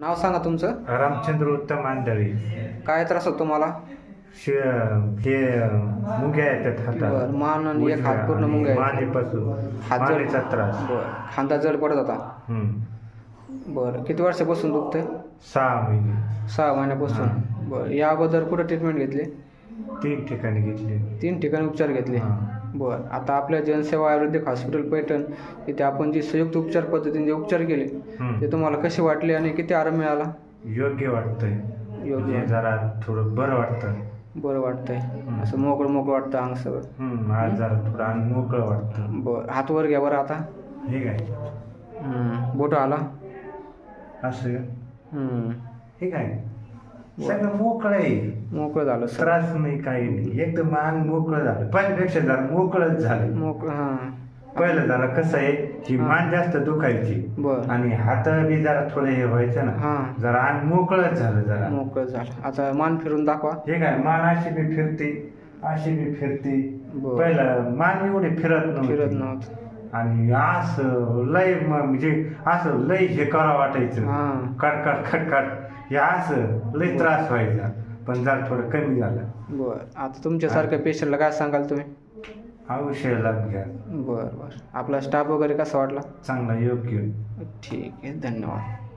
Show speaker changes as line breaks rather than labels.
नाव सांगा तुमचं.
रामचंद्र उत्तम आंधळी
काय त्रास होतो तुम्हाला?
शि हे मुंग्या येतात हातात.
बरं मान आणि एक हात पूर्ण मुंग्या आहेत.
मानेपासून
हात जड
मानेचा त्रास.
बरं खांदा जड पडत होता.
हम्म.
बरं किती वर्षापासून दुखतंय?
सहा महिने.
सहा महिन्यापासून. बरं या अगोदर कुठं ट्रीटमेंट घेतली?
तीन ठिकाणी घेतले.
तीन ठिकाणी उपचार घेतले.
हां.
बरं. आता आपल्या जनसेवा आयुर्वेदिक हॉस्पिटल पैठण इथे आपण जी संयुक्त उपचार पद्धतीने जे उपचार केले
हम्म.
ते तुम्हाला कसे वाटले आणि किती आराम मिळाला?
योग्य वाटतंय.
योग्य
म्हणजे जरा थोडं बरं वाटतं
बरं वाटतंय. असं मोकळं मोकळं वाटतं अंग सगळं.
हम्म, आज जरा थोडं अंग मोकळं वाटतं.
बरं. हात वर घ्या बरं आता.
हे काय?
बोटं आला.
असं
हम्म,
हे काय? सगळं मोकळं आहे.
मोकळं झालं सर
त्रास नाही काही नाही. एकदम अंग मोकळं झालं. पहिल्यापेक्षा जरा मोकळंच झालं.
मोकळं हां.
पहिलं जरा कसं आहे की. मान जास्त दुखायची.
बरं.
आणि हात बी जरा थोडे हे व्हायचं ना
हां.
जरा अंग मोकळंच झालं जरा.
मोकळं झालं. आता मान फिरून दाखवा.
हे काय मान अशी बी फिरते अशी बी फिरते.
बरं.
पहिलं मान एवढी फिरत नव्हती.
फिरत नव्हतं.
आणि असं लय म- म्हणजे असं लय हे करा वाटायचं.
हां.
कटकट खटखट हे असं लय त्रास व्हायचा. पण जरा थोडं कमी झालं.
बरं. आता तुमच्यासारख्या पेशंटला काय सांगाल तुम्ही?
औषध लाभ घ्या.
बरं बरं. आपला स्टाफ वगैरे कसा वाटला?
चांगला योग्य.
ठीक आहे. धन्यवाद.